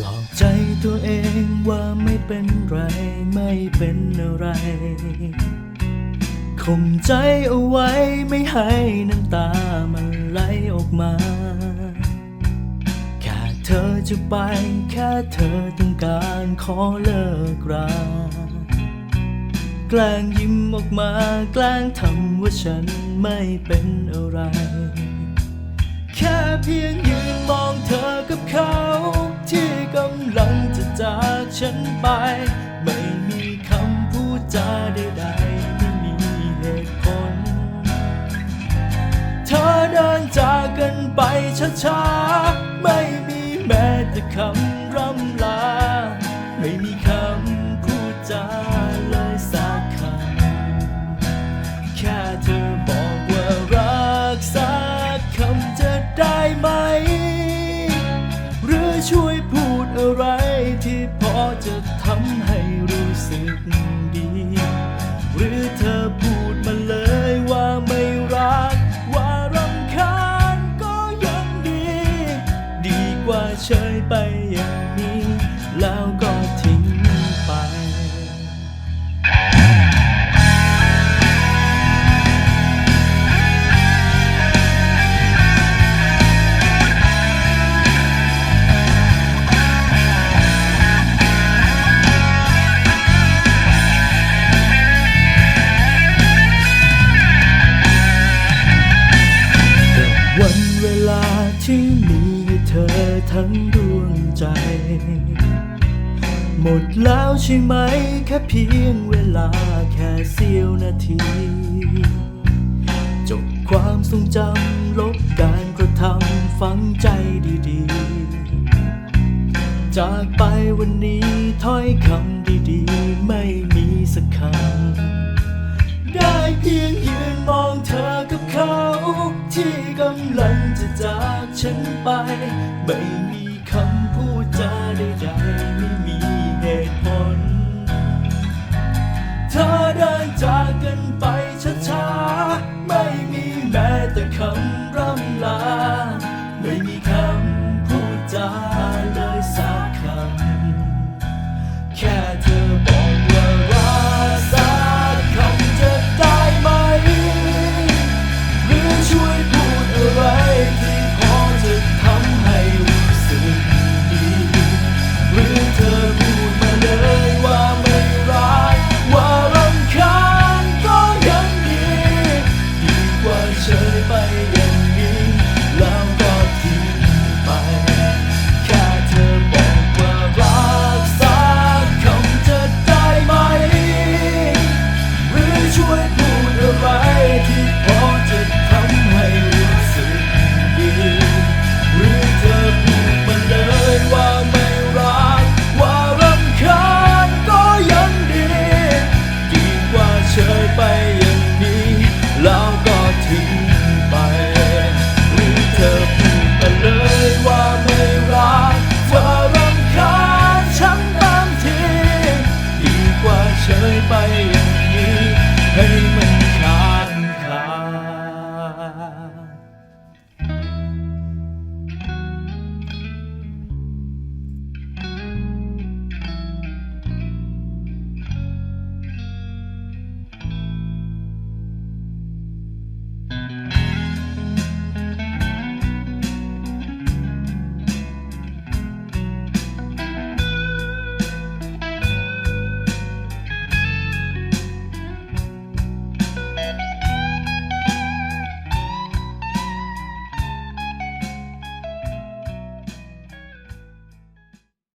หลอกใจตัวเองว่าไม่เป็นไรไม่เป็นอะไรข่มใจเอาไว้ไม่ให้น้ำตามันไหลออกมา แค่เธอจะไปแค่เธอต้องการขอเลิกราแกล้งยิ้มออกมาแกล้งทำว่าฉันไม่เป็นอะไร แค่เพียงยืนมองเธอกับเขา ฉันไป ไม่มีคำพูดจาใดๆไม่มีเหตุผล เธอเดินจากกันไปช้าๆ ไม่มีแม้แต่คำร่ำ ให้รู้สึกดี หรือเธอพูดมาเลยว่าไม่รัก ว่ารำคาญก็ยังดี ดีกว่าเฉยไปอย่างนี้ แล้วก็ หมดแล้วใช่ไหม แค่เพียงเวลาแค่เสี้ยวนาที จบความทรงจำลบการกระทำฝังใจดีๆ จากไปวันนี้ถ้อยคำดีๆ ไม่มีสักคำได้เพียงยืนมองเธอกับเขา ที่กำลังจะจากฉันไปไม่มี ไปอย่างนี้ให้มันช้า